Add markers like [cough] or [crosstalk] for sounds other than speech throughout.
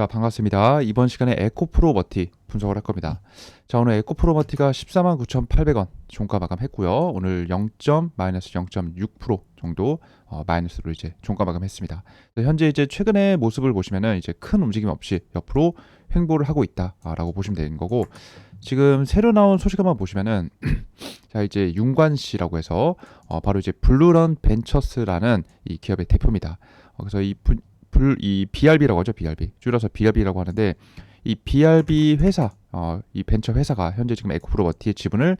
자, 반갑습니다. 이번 시간에 에코프로 머티 분석을 할 겁니다. 자, 오늘 에코프로 머티가 149,800원 종가 마감했고요. 오늘 0. 마이너스 0.6% 정도 어, 마이너스로 이제 종가 마감했습니다. 현재 이제 최근의 모습을 보시면은 이제 큰 움직임 없이 옆으로 횡보를 하고 있다라고 보시면 되는 거고 지금 새로 나온 소식 한번 보시면은 [clears throat] 자 이제 윤관 씨라고 해서 어, 바로 이제 블루런 벤처스라는 이 기업의 대표입니다. 어, 그래서 이 분, 불, 이 BRB라고 하죠, BRB. 줄여서 BRB라고 하는데 이 BRB 회사, 어, 이 벤처 회사가 현재 지금 에코프로버티의 지분을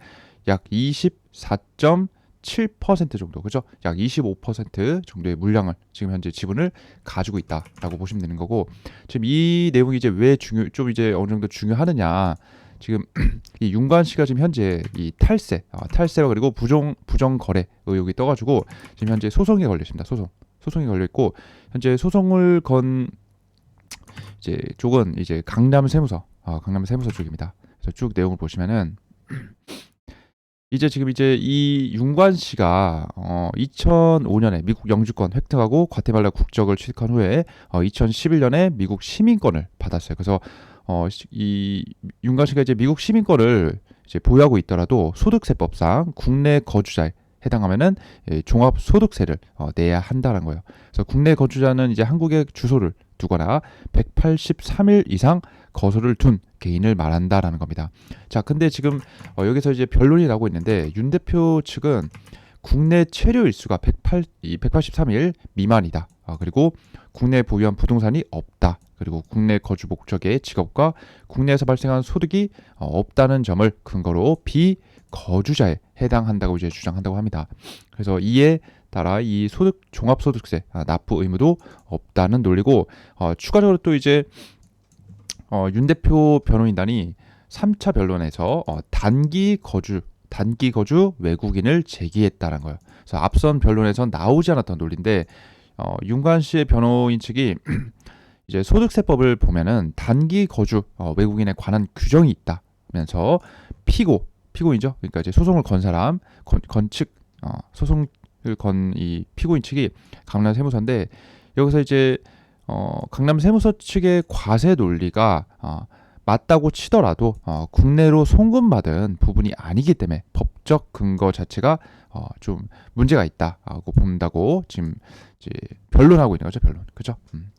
약 24.7% 정도, 그죠? 약 25% 정도의 물량을 지금 현재 지분을 가지고 있다라고 보시면 되는 거고 지금 이 내용이 이제 왜 중요, 좀 이제 어느 정도 중요하느냐. 지금 [clears throat] 이 윤관 씨가 지금 현재 이 탈세, 어, 탈세와 그리고 부정 부정 거래 의혹이 떠가지고 지금 현재 소송에 걸려 있습니다. 소송. 소송이 걸려 있고 현재 소송을 건 이제 쪽은 이제 강남 세무서, 어, 강남 세무서 쪽입니다. 그래서 쭉 내용을 보시면은 [clears throat] 이제 지금 이제 이 윤관 씨가 어 2005년에 미국 영주권 획득하고 과테말라 국적을 취득한 후에 어 2011년에 미국 시민권을 받았어요. 그래서 어이 윤관 씨가 이제 미국 시민권을 이제 보유하고 있더라도 소득세법상 국내 거주자의 해당하면은 예, 종합소득세를 어, 내야 한다는 거예요. 그래서 국내 거주자는 이제 한국에 주소를 두거나 183일 이상 거소를 둔 개인을 말한다라는 겁니다. 자, 근데 지금 어, 여기서 이제 변론이 나오고 있는데 윤 대표 측은 국내 체류 일수가 108, 183일 미만이다. 어, 그리고 국내 보유한 부동산이 없다. 그리고 국내 거주 목적의 직업과 국내에서 발생한 소득이 어, 없다는 점을 근거로 비 거주자에 해당한다고 이제 주장한다고 합니다. 그래서 이에 따라 이 소득 종합소득세 아, 납부 의무도 없다는 논리고 어, 추가적으로 또 이제 어, 윤 대표 변호인단이 3차 변론에서 어, 단기 거주 단기 거주 외국인을 제기했다는 거예요. 그래서 앞선 변론에서 나오지 않았던 논리인데 어, 윤관 씨의 변호인 측이 [clears throat] 이제 소득세법을 보면은 단기 거주 어, 외국인에 관한 규정이 있다면서 피고 피고인죠. 그러니까 이제 소송을 건 사람, 건, 건측 어, 소송을 건 이 피고인 측이 강남 세무서인데 여기서 이제 어, 강남 세무서 측의 과세 논리가 어, 맞다고 치더라도 어, 국내로 송금받은 부분이 아니기 때문에 법적 근거 자체가 어, 좀 문제가 있다고 본다고 지금 이제 변론하고 있는 거죠, 변론. 그죠? 음.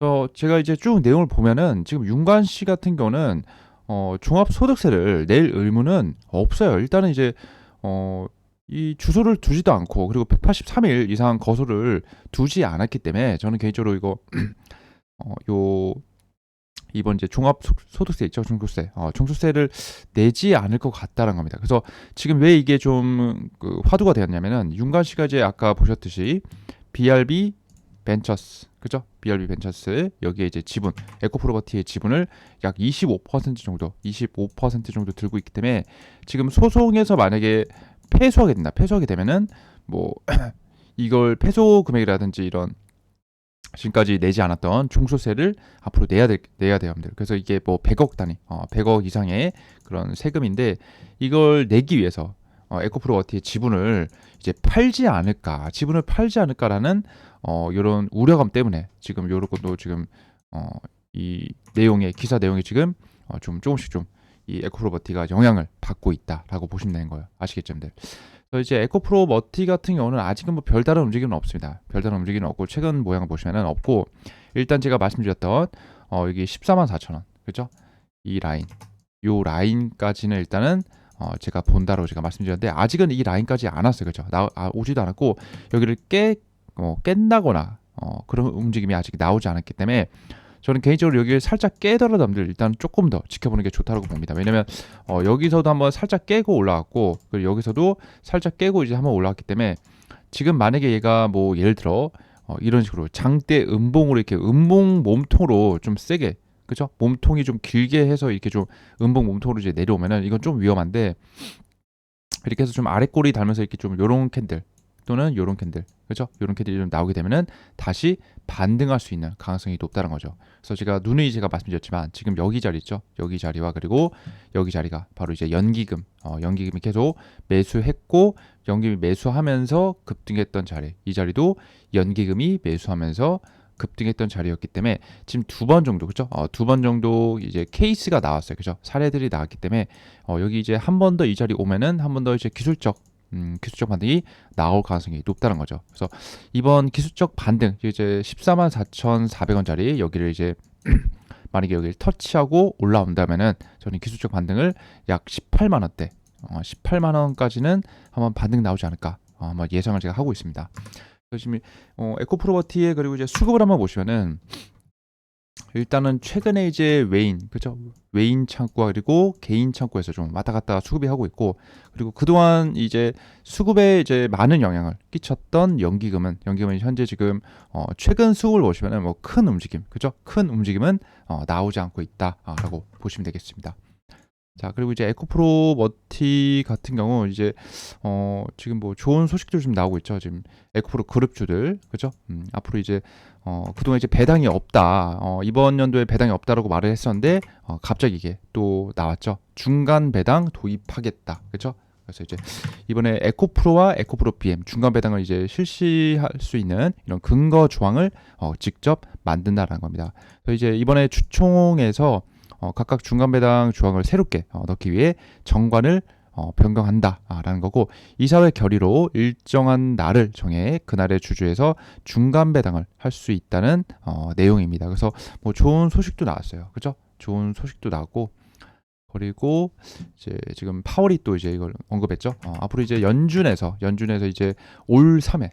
어, 제가 이제 쭉 내용을 보면은 지금 윤관 씨 같은 경우는 어, 종합소득세를 낼 의무는 없어요. 일단은 이제 어, 이 주소를 두지도 않고 그리고 183일 이상 거소를 두지 않았기 때문에 저는 개인적으로 이거 [clears throat] 어, 요 이번 이제 종합소득세 있죠 종소세 어, 종소세를 내지 않을 것 같다는 겁니다. 그래서 지금 왜 이게 좀 그 화두가 되었냐면은 윤관 씨가 이제 아까 보셨듯이 BRB 벤처스 그죠? BRB 벤처스 여기에 이제 지분 에코프로버티의 지분을 약 25% 정도 25% 정도 들고 있기 때문에 지금 소송에서 만약에 패소하게 된다 패소하게 되면은 뭐 [clears throat] 이걸 패소 금액이라든지 이런 지금까지 내지 않았던 중소세를 앞으로 내야 될 내야 돼요, 여러분들. 그래서 이게 뭐 100억 단위, 어, 100억 이상의 그런 세금인데 이걸 내기 위해서 어, 에코프로워티의 지분을 이제 팔지 않을까, 지분을 팔지 않을까라는 어, 이런 우려감 때문에 지금 요런 것도 지금 어, 이 내용의 기사 내용이 지금 어, 좀 조금씩 좀 이 에코프로버티가 영향을 받고 있다라고 보시면 되는 거예요. 아시겠죠, 여러분들? 그래서 이제 에코프로버티 같은 경우는 아직은 뭐 별다른 움직임은 없습니다. 별다른 움직임은 없고 최근 모양을 보시면은 없고 일단 제가 말씀드렸던 어, 여기 14만 4천 원, 그죠? 이 라인, 요 라인까지는 일단은 어, 제가 본다로 제가 말씀드렸는데 아직은 이 라인까지 안 왔어요, 그죠? 나 아, 오지도 않았고 여기를 깨 어, 깬다거나 어, 그런 움직임이 아직 나오지 않았기 때문에 저는 개인적으로 여기를 살짝 깨더라도 일단 조금 더 지켜보는 게 좋다고 봅니다. 왜냐면 어, 여기서도 한번 살짝 깨고 올라왔고 그리고 여기서도 살짝 깨고 이제 한번 올라왔기 때문에 지금 만약에 얘가 뭐 예를 들어 어, 이런 식으로 장대 음봉으로 이렇게 음봉 몸통으로 좀 세게 그죠? 몸통이 좀 길게 해서 이렇게 좀 음봉 몸통으로 이제 내려오면은 이건 좀 위험한데 이렇게 해서 좀 아래 꼬리 달면서 이렇게 좀 요런 캔들 또는 요런 캔들 그죠? 요런 캔들이 좀 나오게 되면은 다시 반등할 수 있는 가능성이 높다는 거죠. 그래서 제가 누누이 제가 말씀드렸지만 지금 여기 자리 있죠? 여기 자리와 그리고 여기 자리가 바로 이제 연기금, 어, 연기금이 계속 매수했고 연기금이 매수하면서 급등했던 자리, 이 자리도 연기금이 매수하면서 급등했던 자리였기 때문에 지금 두 번 정도 그죠? 어, 두 번 정도 이제 케이스가 나왔어요, 그죠? 사례들이 나왔기 때문에 어, 여기 이제 한 번 더 이 자리 오면은 한 번 더 이제 기술적 음, 기술적 반등이 나올 가능성이 높다는 거죠. 그래서 이번 기술적 반등 이제 14만 4,400원짜리 여기를 이제 [clears throat] 만약에 여기를 터치하고 올라온다면은 저는 기술적 반등을 약 18만 원대, 어, 18만 원까지는 한번 반등 나오지 않을까 어, 한번 예상을 제가 하고 있습니다. 지금 어, 에코프로버티에 그리고 이제 수급을 한번 보시면은 일단은 최근에 이제 외인 그죠 외인 창구와 그리고 개인 창구에서 좀 왔다 갔다 수급이 하고 있고 그리고 그동안 이제 수급에 이제 많은 영향을 끼쳤던 연기금은 연기금은 현재 지금 어 최근 수급을 보시면은 뭐 큰 움직임 그죠 큰 움직임은 어 나오지 않고 있다라고 보시면 되겠습니다. 자 그리고 이제 에코프로 머티 같은 경우 이제 어 지금 뭐 좋은 소식들 좀 나오고 있죠. 지금 에코프로 그룹주들. 그죠? 음, 앞으로 이제 어 그동안 이제 배당이 없다. 어 이번 연도에 배당이 없다라고 말을 했었는데 어 갑자기 이게 또 나왔죠. 중간 배당 도입하겠다. 그죠? 그래서 이제 이번에 에코프로와 에코프로 BM 중간 배당을 이제 실시할 수 있는 이런 근거 조항을 어 직접 만든다라는 겁니다. 그래서 이제 이번에 주총에서 어, 각각 중간 배당 조항을 새롭게 어, 넣기 위해 정관을 어, 변경한다라는 거고 이사회 결의로 일정한 날을 정해 그날의 주주에서 중간 배당을 할 수 있다는 어, 내용입니다. 그래서 뭐 좋은 소식도 나왔어요. 그죠? 좋은 소식도 나왔고 그리고 이제 지금 파월이 또 이제 이걸 언급했죠. 어, 앞으로 이제 연준에서 연준에서 이제 올 3회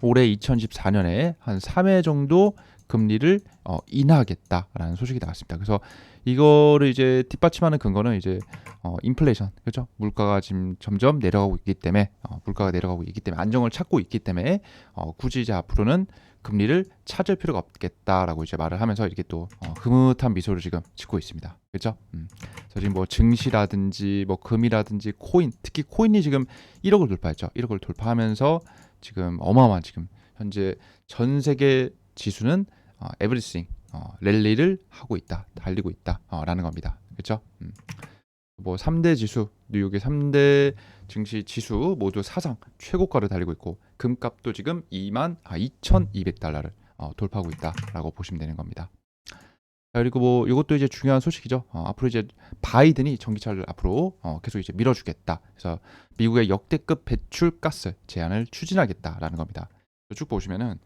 올해 2014년에 한 3회 정도 금리를 어, 인하하겠다라는 소식이 나왔습니다. 그래서 이거를 이제 뒷받침하는 근거는 이제 어, 인플레이션 그죠? 물가가 지금 점점 내려가고 있기 때문에 어, 물가가 내려가고 있기 때문에 안정을 찾고 있기 때문에 어, 굳이 이제 앞으로는 금리를 찾을 필요가 없겠다라고 이제 말을 하면서 이렇게 또 어, 흐뭇한 미소를 지금 짓고 있습니다. 그렇죠? 음. 그래서 지금 뭐 증시라든지 뭐 금이라든지 코인 특히 코인이 지금 1억을 돌파했죠. 1억을 돌파하면서 지금 어마어마한 지금 현재 전 세계 지수는 어, 에브리싱 어, 랠리를 하고 있다, 달리고 있다라는 겁니다. 그렇죠? 음. 뭐 3대 지수, 뉴욕의 3대 증시 지수 모두 사상 최고가를 달리고 있고 금값도 지금 2만 아 2,200달러를 어, 돌파하고 있다라고 보시면 되는 겁니다. 자, 그리고 뭐 이것도 이제 중요한 소식이죠. 어, 앞으로 이제 바이든이 전기차를 앞으로 어, 계속 이제 밀어주겠다. 그래서 미국의 역대급 배출 가스 제한을 추진하겠다라는 겁니다. 쭉 보시면은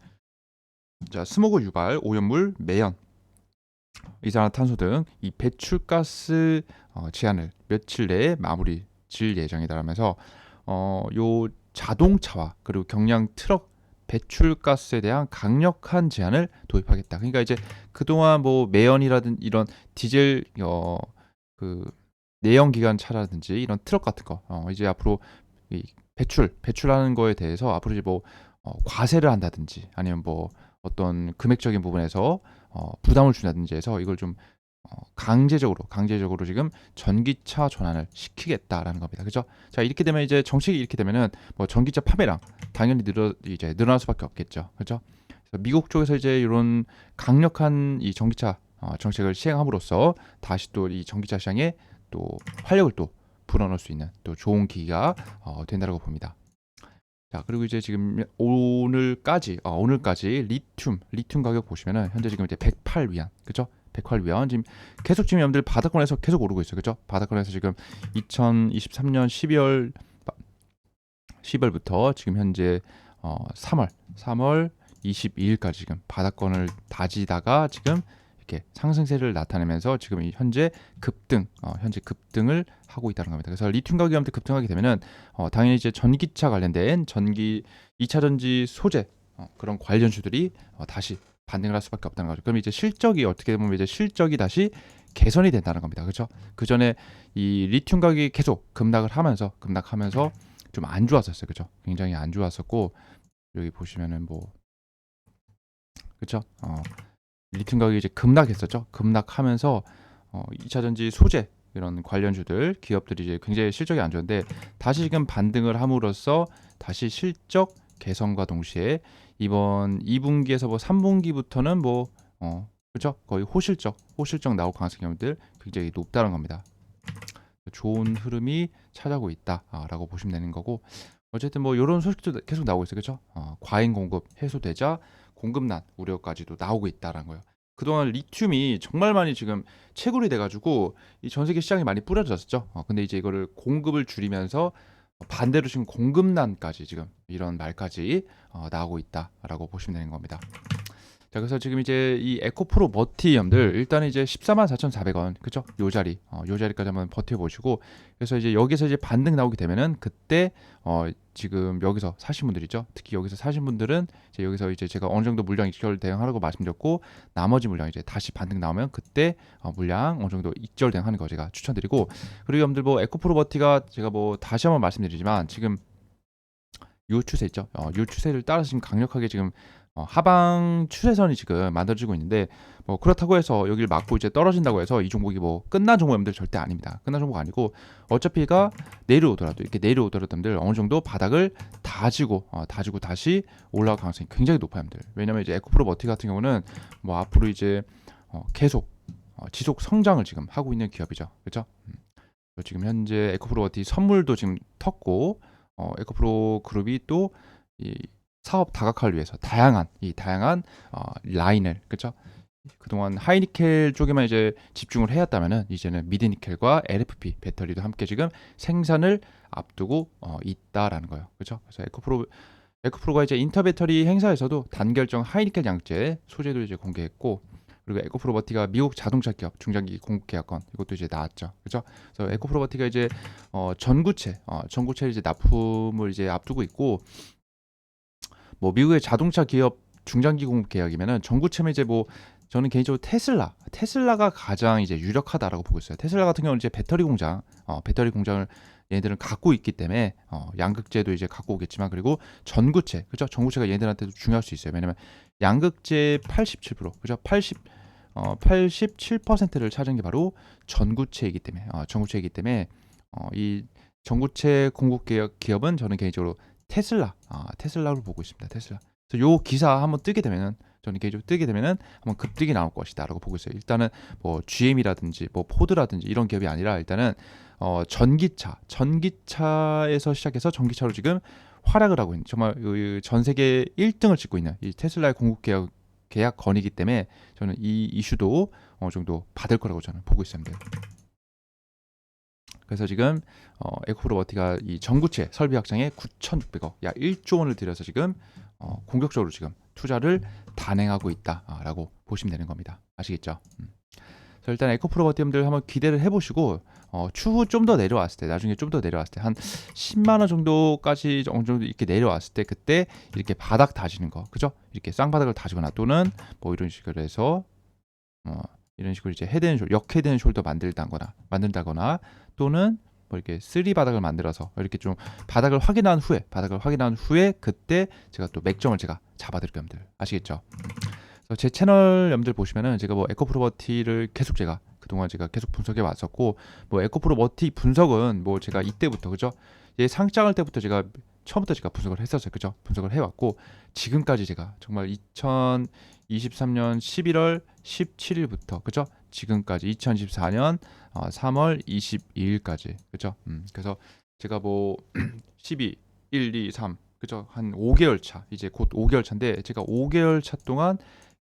자 스모그 유발, 오염물, 매연, 이산화탄소 등 이 배출가스 어, 제한을 며칠 내에 마무리 질 예정이다라면서 어, 요 자동차와 그리고 경량 트럭 배출가스에 대한 강력한 제한을 도입하겠다. 그러니까 이제 그동안 뭐 매연이라든 이런 디젤 어, 그 내연 기관 차라든지 이런 트럭 같은 거 어, 이제 앞으로 이 배출 배출하는 거에 대해서 앞으로 이제 뭐 어, 과세를 한다든지 아니면 뭐 어떤 금액적인 부분에서 어, 부담을 준다든지 해서 이걸 좀 어, 강제적으로 강제적으로 지금 전기차 전환을 시키겠다라는 겁니다. 그죠? 자 이렇게 되면 이제 정책이 이렇게 되면은 뭐 전기차 판매량 당연히 늘어 이제 늘어날 수밖에 없겠죠. 그죠? 그래서 미국 쪽에서 이제 이런 강력한 이 전기차 어, 정책을 시행함으로써 다시 또 이 전기차 시장에 또 활력을 또 불어넣을 수 있는 또 좋은 기회가 어, 된다고 봅니다. 자 그리고 이제 지금 오늘까지 어, 오늘까지 리튬 리튬 가격 보시면은 현재 지금 이제 108 위안 그죠? 108 위안 지금 계속 지금 여러분들 바닥권에서 계속 오르고 있어요 그죠? 바닥권에서 지금 2023년 12월 10월부터 지금 현재 어, 3월 3월 22일까지 지금 바닥권을 다지다가 지금 이렇게 상승세를 나타내면서 지금 이 현재 급등, 어, 현재 급등을 하고 있다는 겁니다. 그래서 리튬 가격이 아무튼 급등하게 되면은 어, 당연히 이제 전기차 관련된 전기 2차 전지 소재 어, 그런 관련주들이 어, 다시 반등을 할 수밖에 없다는 거죠. 그럼 이제 실적이 어떻게 보면 이제 실적이 다시 개선이 된다는 겁니다. 그렇죠? 그 전에 이 리튬 가격이 계속 급락을 하면서 급락하면서 좀 안 좋았었어요. 그렇죠? 굉장히 안 좋았었고 여기 보시면은 뭐 그렇죠? 어, 리튬 가격이 이제 급락했었죠. 급락하면서 어, 2차 전지 소재 이런 관련주들 기업들이 이제 굉장히 실적이 안 좋은데 다시 지금 반등을 함으로써 다시 실적 개선과 동시에 이번 2분기에서 뭐 3분기부터는 뭐 어, 그죠? 거의 호실적 호실적 나올 가능성들 굉장히 높다는 겁니다. 좋은 흐름이 찾아오고 있다라고 보시면 되는 거고 어쨌든 뭐 이런 소식도 계속 나오고 있어요. 그렇죠? 어, 과잉 공급 해소되자 공급난 우려까지도 나오고 있다라는 거예요. 그동안 리튬이 정말 많이 지금 채굴이 돼가지고 이 전 세계 시장이 많이 뿌려졌었죠. 어, 근데 이제 이거를 공급을 줄이면서 반대로 지금 공급난까지 지금 이런 말까지 어, 나오고 있다라고 보시면 되는 겁니다. 자 그래서 지금 이제 이 에코프로 머티염들 일단은 이제 14만 4,400원. 그죠? 요 자리. 어, 요 자리까지 한번 버텨보시고. 그래서 이제 여기서 이제 반등 나오게 되면은 그때 어 지금 여기서 사신 분들이죠? 특히 여기서 사신 분들은 이제 여기서 이제 제가 어느 정도 물량 익절 대응하라고 말씀드렸고 나머지 물량 이제 다시 반등 나오면 그때 어, 물량 어느 정도 익절 대응하는 거 제가 추천드리고. 그리고 여러분들 뭐 에코프로 머티가 제가 뭐 다시 한번 말씀드리지만 지금 요 추세 있죠? 어, 요 추세를 따라서 지금 강력하게 지금 어, 하방 추세선이 지금 만들어지고 있는데 뭐 그렇다고 해서 여기를 막고 이제 떨어진다고 해서 이 종목이 뭐 끝난 종목들 절대 아닙니다. 끝난 종목 아니고 어차피가 내려오더라도 이렇게 내려오더라도 어느 정도 바닥을 다지고 어, 다지고 다시 올라갈 가능성이 굉장히 높아요. 왜냐면 이제 에코프로 머티 같은 경우는 뭐 앞으로 이제 어, 계속 어, 지속 성장을 지금 하고 있는 기업이죠, 그렇죠? 음. 지금 현재 에코프로 머티 선물도 지금 텄고 어, 에코프로 그룹이 또이 사업 다각화를 위해서 다양한 이 다양한 어, 라인을 그렇죠? 그동안 하이니켈 쪽에만 이제 집중을 해왔다면은 이제는 미드니켈과 LFP 배터리도 함께 지금 생산을 앞두고 어, 있다라는 거예요. 그렇죠? 그래서 에코프로 에코프로가 이제 인터 배터리 행사에서도 단결정 하이니켈 양재 소재도 이제 공개했고 그리고 에코프로버티가 미국 자동차 기업 중장기 공급 계약권 이것도 이제 나왔죠. 그렇죠? 그래서 에코프로버티가 이제 어, 전구체 어, 전구체 이제 납품을 이제 앞두고 있고 뭐 미국의 자동차 기업 중장기 공급 계약이면은 전구체면 이제 뭐 저는 개인적으로 테슬라, 테슬라가 가장 이제 유력하다라고 보고 있어요. 테슬라 같은 경우는 이제 배터리 공장, 어, 배터리 공장을 얘네들은 갖고 있기 때문에 어, 양극재도 이제 갖고 오겠지만 그리고 전구체, 그죠? 전구체가 얘네들한테도 중요할 수 있어요. 왜냐면 양극재 87%, 그죠? 80 어, 87%를 차지한 게 바로 전구체이기 때문에, 어, 전구체이기 때문에 어, 이 전구체 공급 기업, 기업은 저는 개인적으로 테슬라, 아, 테슬라로 보고 있습니다. 테슬라. 그래서 요 기사 한번 뜨게 되면은 저는 개인적으로 뜨게 되면은 한번 급등이 나올 것이다라고 보고 있어요. 일단은 뭐 GM이라든지 뭐 포드라든지 이런 기업이 아니라 일단은 어 전기차, 전기차에서 시작해서 전기차로 지금 활약을 하고 있는 정말 전 세계 1등을 찍고 있는 이 테슬라의 공급 계약 계약 건이기 때문에 저는 이 이슈도 어느 정도 받을 거라고 저는 보고 있습니다. 그래서 지금 어, 에코프로버티가 이 전구체 설비 확장에 9,600억, 약 1조 원을 들여서 지금 어, 공격적으로 지금 투자를 단행하고 있다라고 보시면 되는 겁니다. 아시겠죠? 음. 일단 에코프로버티님들 한번 기대를 해보시고 어, 추후 좀 더 내려왔을 때, 나중에 좀 더 내려왔을 때 한 10만 원 정도까지 어느 정도 이렇게 내려왔을 때 그때 이렇게 바닥 다지는 거, 그죠? 이렇게 쌍바닥을 다지거나 또는 뭐 이런 식으로 해서 어, 이런 식으로 이제 헤드앤숄, 역헤드앤 숄더 만들다거나 만든다거나 또는 뭐 이렇게 쓰리 바닥을 만들어서 이렇게 좀 바닥을 확인한 후에 바닥을 확인한 후에 그때 제가 또 맥점을 제가 잡아드릴 겁니다. 아시겠죠? 그래서 제 채널 염들 보시면은 제가 뭐 에코프로버티를 계속 제가 그동안 제가 계속 분석해 왔었고 뭐 에코프로버티 분석은 뭐 제가 이때부터 그죠? 얘 상장할 때부터 제가 처음부터 제가 분석을 했었어요. 그죠? 분석을 해왔고 지금까지 제가 정말 2023년 11월 17일부터 그죠? 지금까지 2024년 어, 3월 22일까지 그죠? 음, 그래서 제가 뭐 12, 1, 2, 3 그죠? 한 5개월 차 이제 곧 5개월 차인데 제가 5개월 차 동안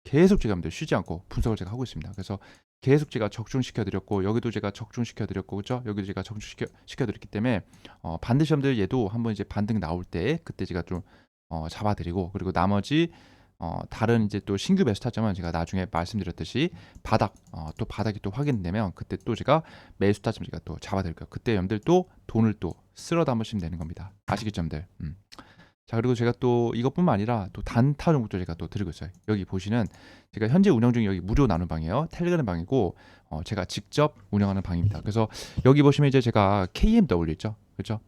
계속 제가 쉬지 않고 분석을 제가 하고 있습니다. 그래서 계속 제가 적중시켜 드렸고 여기도 제가 적중시켜 드렸고 그죠? 여기도 제가 적중시켜 시켜 드렸기 때문에 어, 반드시 여러분들 얘도 한번 이제 반등 나올 때 그때 제가 좀 어, 잡아 드리고 그리고 나머지 어, 다른 이제 또 신규 매수 타점은 제가 나중에 말씀드렸듯이 바닥 어, 또 바닥이 또 확인되면 그때 또 제가 매수 타점 제가 또 잡아 드릴 거예요. 그때 여러분들 또 돈을 또 쓸어 담으시면 되는 겁니다. 아시겠죠, 여러분들? 음. 자 그리고 제가 또 이것뿐만 아니라 또 단타 종목도 제가 또 드리고 있어요. 여기 보시는 제가 현재 운영 중인 여기 무료 나눔 방이에요. 텔레그램 방이고 어, 제가 직접 운영하는 방입니다. 그래서 여기 보시면 이제 제가 KMW 있죠, 그렇죠?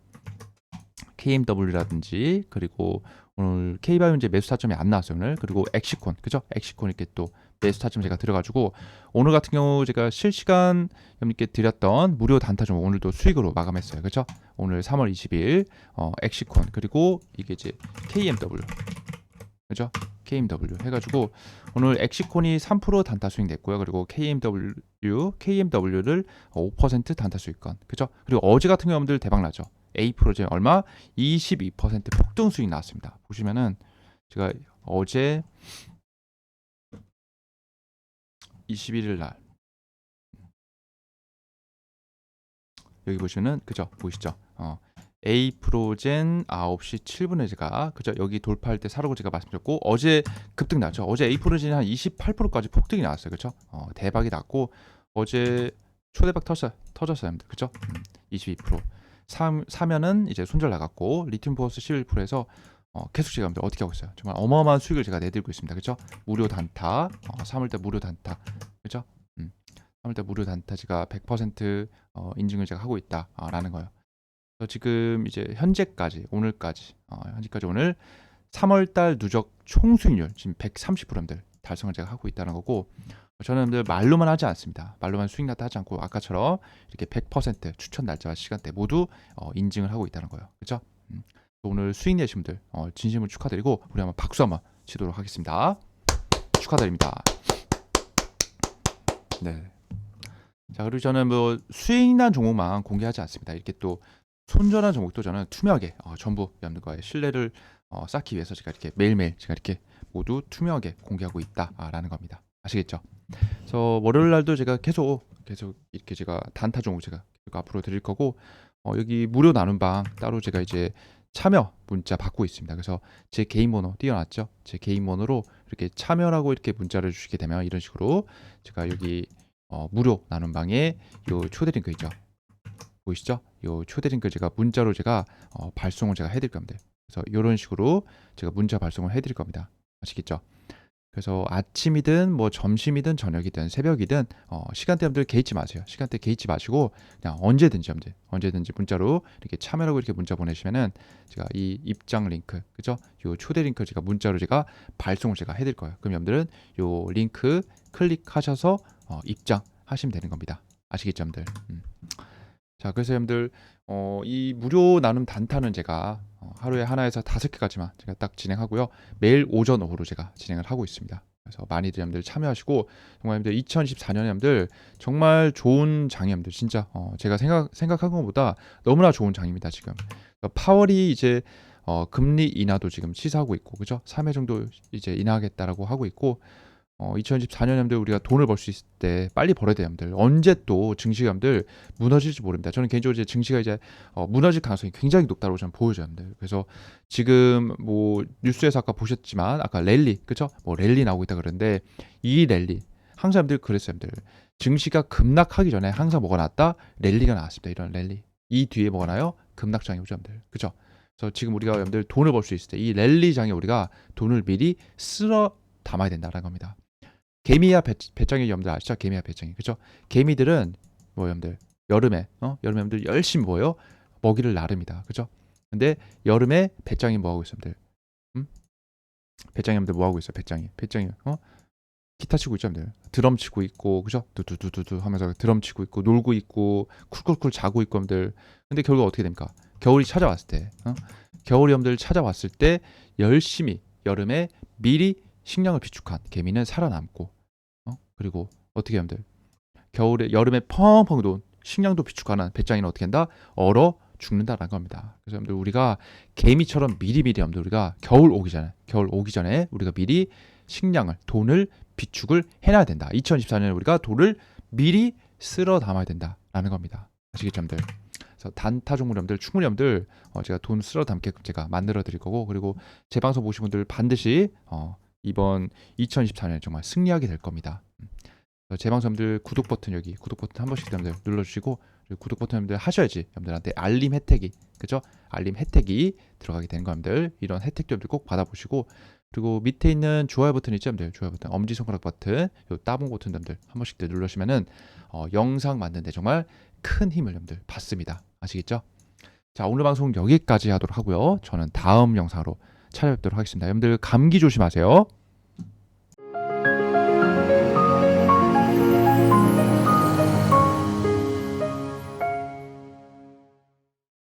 KMW라든지 그리고 오늘 K바이오 이제 매수 타점이 안 나왔어요 오늘 그리고 엑시콘 그죠 엑시콘 이렇게 또 매수 타점 제가 들어가지고 오늘 같은 경우 제가 실시간 여러분께 드렸던 무료 단타점 오늘도 수익으로 마감했어요. 그죠? 오늘 3월 20일 어, 엑시콘 그리고 이게 이제 KMW 그죠? KMW 해가지고 오늘 엑시콘이 3% 단타 수익 냈고요. 그리고 KMW KMW를 5% 단타 수익권. 그죠? 그리고 어제 같은 경우들 대박 나죠? A 프로젝트 얼마? 22% 폭등 수익 나왔습니다. 보시면은 제가 어제 21일 날 여기 보시면은 그죠 보이시죠? 어, A 프로젠 9시 7분에 제가 그죠 여기 돌파할 때 사라고 제가 말씀드렸고 어제 급등 났죠. 어제 A 프로젠이 한 28%까지 폭등이 나왔어요. 그죠? 어, 대박이 났고 어제 초대박 터졌 터졌어요. 그죠? 음, 22% 사, 사면은 이제 손절 나갔고 리튬 보너스 11%에서 어, 계속 제가 어떻게 하고 있어요? 정말 어마어마한 수익을 제가 내드리고 있습니다. 그죠? 무료 단타, 어, 3월달 무료 단타, 그죠? 음, 3월달 무료 단타 제가 100% 어, 인증을 제가 하고 있다라는 거예요. 그래서 지금 이제 현재까지 오늘까지 어, 현재까지 오늘 3월달 누적 총 수익률 지금 130%들 달성을 제가 하고 있다는 거고 저는 여러분들 말로만 하지 않습니다. 말로만 수익 났다 하지 않고 아까처럼 이렇게 100% 추천 날짜와 시간대 모두 어, 인증을 하고 있다는 거예요. 그렇죠? 음. 오늘 수익 내신 분들 어, 진심으로 축하드리고 우리 한번 박수 한번 치도록 하겠습니다. 축하드립니다. 네. 자 그리고 저는 뭐 수익 난 종목만 공개하지 않습니다. 이렇게 또 손절한 종목도 저는 투명하게 어, 전부 여러분들과의 신뢰를 어, 쌓기 위해서 제가 이렇게 매일매일 제가 이렇게 모두 투명하게 공개하고 있다라는 겁니다. 아시겠죠? 그래서 월요일 날도 제가 계속 계속 이렇게 제가 단타 종목 제가 앞으로 드릴 거고 어, 여기 무료 나눔 방 따로 제가 이제 참여 문자 받고 있습니다. 그래서 제 개인 번호 띄워놨죠. 제 개인 번호로 이렇게 참여라고 이렇게 문자를 주시게 되면 이런 식으로 제가 여기 어, 무료 나눔 방에 요 초대 링크 있죠. 보이시죠? 요 초대 링크 제가 문자로 제가 어, 발송을 제가 해드릴 겁니다. 그래서 이런 식으로 제가 문자 발송을 해드릴 겁니다. 아시겠죠? 그래서 아침이든 뭐 점심이든 저녁이든 새벽이든 어, 시간대 여러분들 개의치 마세요. 시간대 개의치 마시고 그냥 언제든지 여러분들 언제든지 문자로 이렇게 참여라고 이렇게 문자 보내시면은 제가 이 입장 링크 그죠? 요 초대 링크 제가 문자로 제가 발송을 제가 해드릴 거예요. 그럼 여러분들은 요 링크 클릭하셔서 어, 입장 하시면 되는 겁니다. 아시겠죠, 여러분들? 음. 자, 그래서 여러분들 어, 이 무료 나눔 단타는 제가 어, 하루에 하나에서 다섯 개까지만 제가 딱 진행하고요. 매일 오전 오후로 제가 진행을 하고 있습니다. 그래서 많이들 여러분들 참여하시고 정말 여러분들 2014년에 여러분들 정말 좋은 장이여러분들 진짜 어, 제가 생각 생각한 것보다 너무나 좋은 장입니다 지금 파월이 이제 어, 금리 인하도 지금 시사하고 있고 그죠 3회 정도 이제 인하하겠다라고 하고 있고 어, 2024년 염들 우리가 돈을 벌 수 있을 때 빨리 벌어야 돼요, 여러분들. 언제 또 증시감들 무너질지 모릅니다. 저는 개인적으로 이제 증시가 이제 어, 무너질 가능성이 굉장히 높다고 저는 보여져요, 여러분들. 그래서 지금 뭐 뉴스에서 아까 보셨지만 아까 랠리, 그죠? 뭐 랠리 나오고 있다 그러는데 이 랠리 항상 여러분들 그랬어요, 여러분들. 증시가 급락하기 전에 항상 뭐가 났다? 랠리가 나왔습니다. 이런 랠리. 이 뒤에 뭐가 나요? 급락장이 오죠, 여러분들. 그죠? 그래서 지금 우리가 여러분들 돈을 벌 수 있을 때 이 랠리장에 우리가 돈을 미리 쓸어 담아야 된다는 겁니다. 개미야 배, 배짱이 여러분들 아시죠? 개미야 배짱이 그죠? 개미들은 뭐 여러분들 여름에 어 여름에 여러분들 열심히 뭐요 먹이를 나릅니다 그죠? 근데 여름에 배짱이 뭐 하고 여러분들 음? 배짱이 여러분들 뭐 하고 있어요 배짱이 배짱이 어 기타 치고 있죠 여러분들 드럼 치고 있고 그죠? 두두두두두 하면서 드럼 치고 있고 놀고 있고 쿨쿨쿨 자고 있고 여러분들 근데 결국 어떻게 됩니까? 겨울이 찾아왔을 때 어? 겨울이 여러분들 찾아왔을 때 열심히 여름에 미리 식량을 비축한 개미는 살아남고 어? 그리고 어떻게 하면 돼? 겨울에 여름에 펑펑 돈 식량도 비축하는 배짱이는 어떻게 한다? 얼어 죽는다라는 겁니다. 그래서 여러분들 우리가 개미처럼 미리미리 여러분들 우리가 겨울 오기 전에 겨울 오기 전에 우리가 미리 식량을 돈을 비축을 해놔야 된다. 2024년에 우리가 돈을 미리 쓸어 담아야 된다라는 겁니다. 아시겠죠, 여러분들? 그래서 단타 종목 여러분들 충분히 여러분들 어, 제가 돈 쓸어 담게끔 제가 만들어 드릴 거고 그리고 제 방송 보신 분들 반드시 어, 이번 2024년에 정말 승리하게 될 겁니다. 음. 제 방송들 구독 버튼 여기 구독 버튼 한 번씩 여러분들 눌러주시고 구독 버튼 여러분들 하셔야지 여러분들한테 알림 혜택이 그죠? 알림 혜택이 들어가게 되는 겁니다. 이런 혜택 여러분들 꼭 받아보시고 그리고 밑에 있는 좋아요 버튼 있죠, 여러분들 좋아요 버튼, 엄지 손가락 버튼, 요 따봉 버튼 여러분들 한 번씩 누르시면은 어, 영상 만드는데 정말 큰 힘을 여러분들 받습니다. 아시겠죠? 자 오늘 방송 여기까지 하도록 하고요. 저는 다음 영상으로 찾아뵙도록 하겠습니다. 여러분들 감기 조심하세요.